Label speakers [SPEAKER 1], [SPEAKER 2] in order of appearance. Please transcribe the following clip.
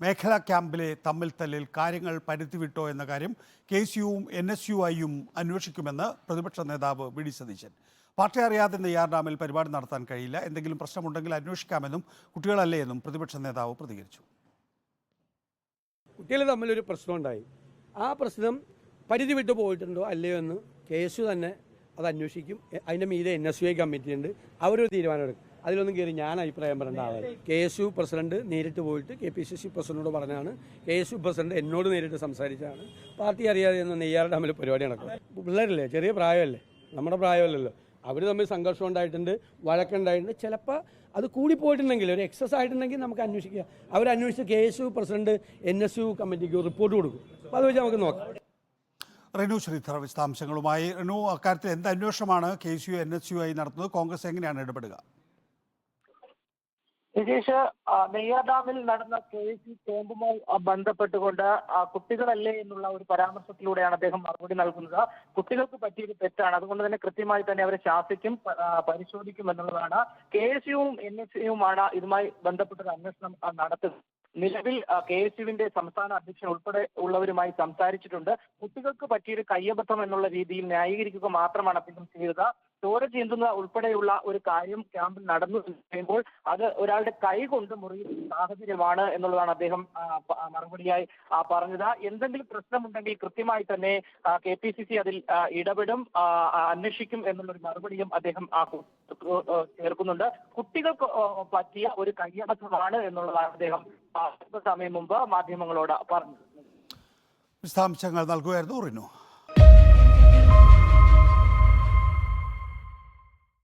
[SPEAKER 1] മേഖലാ ക്യാമ്പിലെ തമ്മിൽ തല്ലിൽ കാര്യങ്ങൾ പരുത്തിവിട്ടോ എന്ന കാര്യം കെ എസ് യുവും എൻ എസ് യു ഐയും അന്വേഷിക്കുമെന്ന് പ്രതിപക്ഷ നേതാവ് വി ഡി സതീശൻ. പാർട്ടി അറിയാതെ നെയ്യാർഡാമിൽ പരിപാടി നടത്താൻ കഴിയില്ല. എന്തെങ്കിലും പ്രശ്നമുണ്ടെങ്കിൽ അന്വേഷിക്കാമെന്നും കുട്ടികളല്ലേ എന്നും പ്രതിപക്ഷ നേതാവ് പ്രതികരിച്ചു.
[SPEAKER 2] കുട്ടികൾ തമ്മിലൊരു പ്രശ്നമുണ്ടായി. ആ പ്രശ്നം പരിധി വിട്ടു പോയിട്ടുണ്ടോ അല്ലയോ എന്ന് കെ എസ് യു തന്നെ അത് അന്വേഷിക്കും അതിന്റെ മീതെ N S U I committee ഉണ്ട് അവരൊരു തീരുമാനമെടുക്കും. അതിലൊന്നും കയറി ഞാൻ അഭിപ്രായം പറയേണ്ട ആളായി കെ എസ് യു പ്രസിഡന്റ് നേരിട്ട് പോയിട്ട് കെ പി സി സി പ്രസിഡന്റിനോട് പറഞ്ഞാണ് കെ എസ് യു പ്രസിഡന്റ് എന്നോട് നേരിട്ട് സംസാരിച്ചാണ് പാർട്ടി അറിയാതെ എന്ന നെയ്യാർ ഡാമിൽ പരിപാടി നടക്കുന്നത് പിള്ളേരല്ലേ? ചെറിയ പ്രായമല്ലേ? നമ്മുടെ പ്രായമല്ലല്ലോ. അവർ തമ്മിൽ സംഘർഷം ഉണ്ടായിട്ടുണ്ട് വഴക്കുണ്ടായിട്ടുണ്ട് ചിലപ്പോൾ അത് കൂടിപ്പോയിട്ടുണ്ടെങ്കിൽ ഒരു എക്സസ് ആയിട്ടുണ്ടെങ്കിൽ നമുക്ക് അന്വേഷിക്കാം. അവരന്വേഷിച്ച് K S U president N S U കമ്മിറ്റിക്ക് റിപ്പോർട്ട് കൊടുക്കും. അപ്പോൾ അത് വെച്ച് നമുക്ക് നോക്കാം.
[SPEAKER 1] റെനു ശ്രീധർ വിശദാംശങ്ങളുമായി. റെനു അക്കാര്യത്തിൽ എന്ത് അന്വേഷണമാണ് K S U N S U ആയി നടത്തുന്നത്? കോൺഗ്രസ് എങ്ങനെയാണ് ഇടപെടുക?
[SPEAKER 3] വിജേഷ് ആ, നെയ്യാർ ഡാമിൽ നടന്ന കെ തോമ്പുമായി ക്യാമ്പുമായി ബന്ധപ്പെട്ടുകൊണ്ട് കുട്ടികളല്ലേ എന്നുള്ള ഒരു പരാമർശത്തിലൂടെയാണ് അദ്ദേഹം മറുപടി നൽകുന്നത്. കുട്ടികൾക്ക് പറ്റിയൊരു തെറ്റാണ്. അതുകൊണ്ട് തന്നെ കൃത്യമായി തന്നെ അവരെ ശാസിക്കും പരിശോധിക്കും എന്നുള്ളതാണ്. കെ എസ് യുവും എൻ എസ് യുവുമാണ് ഇതുമായി ബന്ധപ്പെട്ടൊരു അന്വേഷണം നടത്തുന്നത്. നിലവിൽ കെ എസ് യുവിന്റെ സംസ്ഥാന അധ്യക്ഷൻ ഉൾപ്പെടെ ഉള്ളവരുമായി സംസാരിച്ചിട്ടുണ്ട്. കുട്ടികൾക്ക് പറ്റിയൊരു കയ്യബദ്ധം എന്നുള്ള രീതിയിൽ ന്യായീകരിക്കുക മാത്രമാണ് അദ്ദേഹം ചെയ്തത്. ചോര ചീന്തുന്ന ഉൾപ്പെടെയുള്ള ഒരു കാര്യം ക്യാമ്പിൽ നടന്നു കഴിയുമ്പോൾ അത് ഒരാളുടെ കൈ കൊണ്ട് മുറിയുന്ന സാഹചര്യമാണ് എന്നുള്ളതാണ് അദ്ദേഹം മറുപടിയായി പറഞ്ഞത്. എന്തെങ്കിലും പ്രശ്നമുണ്ടെങ്കിൽ കൃത്യമായി തന്നെ കെ പി സി സി അതിൽ ഇടപെടും അന്വേഷിക്കും എന്നുള്ളൊരു മറുപടിയും അദ്ദേഹം ചേർക്കുന്നുണ്ട്. കുട്ടികൾക്ക് പറ്റിയ ഒരു കയ്യടക്കമാണ് എന്നുള്ളതാണ് അദ്ദേഹം സമയം മുമ്പ് മാധ്യമങ്ങളോട് പറഞ്ഞത്.
[SPEAKER 1] വിശദാംശങ്ങൾ നൽകുമായിരുന്നു